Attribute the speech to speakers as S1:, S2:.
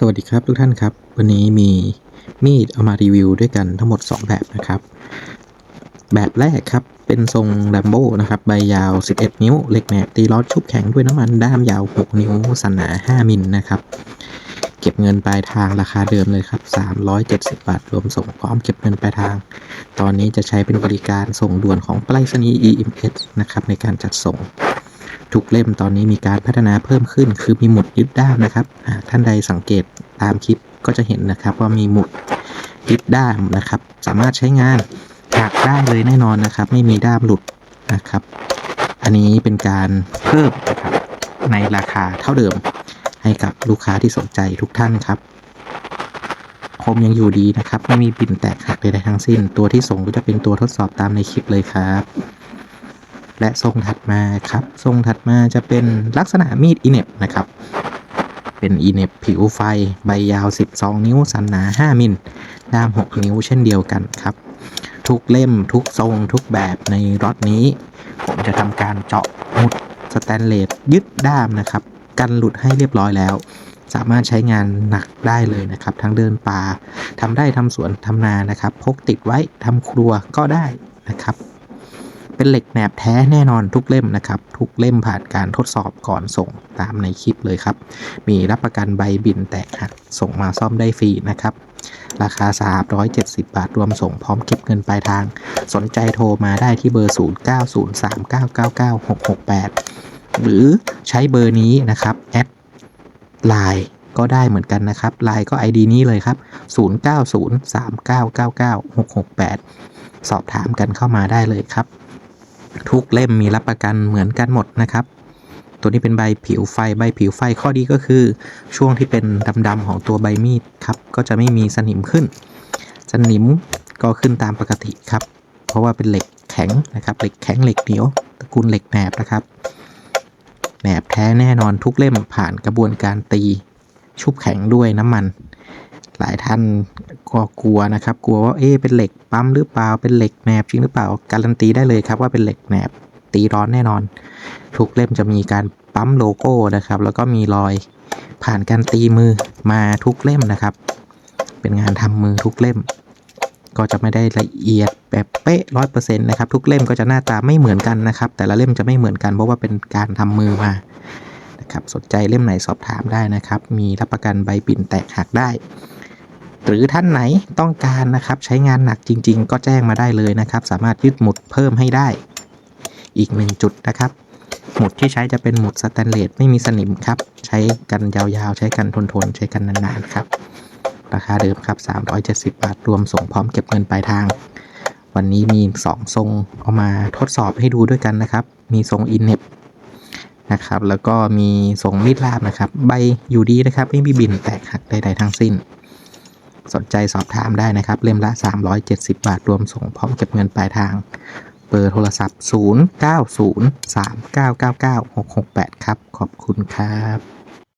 S1: สวัสดีครับทุกท่านครับ วันนี้มีมีดเอามารีวิวด้วยกันทั้งหมด 2 แบบนะครับ แบบแรกครับ เป็นทรงแลมโบ้นะครับ ใบยาว 11 นิ้วเหล็กแหนบตีล้อชุบแข็งด้วยน้ำมันด้ามยาว 6 นิ้ว สันหนา 5 มิลนะครับ เก็บเงินปลายทางราคาเดิมเลยครับ 370 บาท รวมส่งพร้อมเก็บเงินปลายทาง ตอนนี้จะใช้เป็นบริการส่งด่วนของไปรษณีย์ EMS นะครับในการจัดส่ง ทุกเล่มตอนนี้มีการพัฒนาเพิ่มขึ้น คือมีหมุดยึดด้ามนะครับท่านใดสังเกตตามคลิปก็จะเห็นนะครับว่ามีหมุดยึดด้ามนะครับ สามารถใช้งานหักได้เลยแน่นอนนะครับ ไม่มีด้ามหลุดนะครับ อันนี้เป็นการเพิ่มนะครับในราคาเท่าเดิม ให้กับลูกค้าที่สนใจทุกท่านครับคมยังอยู่ดีนะครับ ไม่มีปิ่นแตกหักใดๆทั้งสิ้น ตัวที่ส่งก็จะเป็นตัวทดสอบตามในคลิปเลยครับ และทรงถัดมาครับ ทรงถัดมาจะเป็นลักษณะมีดอีเน็บนะครับ เป็นอีเน็บผิวไฟใบยาว 12 นิ้ว สันหนา 5 มิลด้าม 6 นิ้วเช่นเดียวกันครับ ทุกเล่มทุกทรงทุกแบบในรถนี้ ผมจะทำการเจาะหมุดสแตนเลสยึดด้ามนะครับ กันหลุดให้เรียบร้อยแล้ว สามารถใช้งานหนักได้เลยนะครับ ทั้งเดินป่าทำได้ทำสวนทำนานะครับ พกติดไว้ทำครัวก็ได้นะครับ เป็นเหล็กแหนบแท้แน่นอนทุกเล่มนะครับ ทุกเล่มผ่านการทดสอบก่อนส่งตามในคลิปเลยครับ มีรับประกันใบบินแตกหักส่งมาซ่อมได้ฟรีนะครับ ราคา 370 บาทรวมส่งพร้อมเก็บเงินปลายทาง สนใจโทรมาได้ที่เบอร์ 0903999668 หรือใช้เบอร์นี้นะครับแอดไลน์ก็ได้เหมือนกันนะครับไลน์ก็ ID นี้เลยครับ 0903999668 สอบถามกันเข้ามาได้เลยครับ ทุกเล่มมีรับประกันเหมือนกันหมดนะครับ ตัวนี้เป็นใบผิวไฟใบผิวไฟข้อดีก็คือ ช่วงที่เป็นดำๆของตัวใบมีดครับก็จะไม่มีสนิมขึ้น สนิมก็ขึ้นตามปกติครับ เพราะว่าเป็นเหล็กแข็งนะครับเหล็กแข็งเหล็กเหนียวตระกูลเหล็กแหนบนะครับแหนบแท้แน่นอนทุกเล่มผ่านกระบวนการตีชุบแข็งด้วยน้ำมัน หลายท่านก็กลัวนะครับ กลัวว่าเอ๊เป็นเหล็กปั๊มหรือเปล่าเป็นเหล็กแหนบจริงหรือเปล่าการันตีได้เลยครับว่าเป็นเหล็กแหนบตีร้อนแน่นอน ทุกเล่มจะมีการปั๊มโลโก้นะครับ แล้วก็มีรอยผ่านการตีมือมาทุกเล่มนะครับ เป็นงานทำมือทุกเล่ม ก็จะไม่ได้ละเอียดแบบเป๊ะร้อยเปอร์เซ็นต์นะครับทุกเล่มก็จะหน้าตาไม่เหมือนกันนะครับ แต่ละเล่มจะไม่เหมือนกันเพราะว่าเป็นการทำมือมานะครับสนใจเล่มไหนสอบถามได้นะครับ มีรับประกันใบปิ่นแตกหักได้ หรือท่านไหนต้องการนะครับใช้งานหนักจริง ๆ ก็แจ้งมาได้เลยนะครับ สามารถยืดหมุดเพิ่มให้ได้ อีกหนึ่งจุดนะครับ หมุดที่ใช้จะเป็นหมุดสแตนเลสไม่มีสนิมครับ ใช้กันยาวๆ ใช้กันทนๆ ใช้กันนานๆครับ ราคาเดิมครับ 370 บาทรวมส่งพร้อมเก็บเงินปลายทาง วันนี้มี 2 ทรงเอามาทดสอบให้ดูด้วยกันนะครับ มีทรงอินเน็บนะครับแล้วก็มีทรงมีดลาบนะครับ ใบอยู่ดีนะครับ ไม่มีบินแตกหักใดๆทั้งสิ้น สนใจสอบถามได้นะครับ เล่มละ 370 บาทรวมส่งพร้อมเก็บเงินปลายทาง เบอร์โทรศัพท์ 0903999668 ครับ ขอบคุณครับ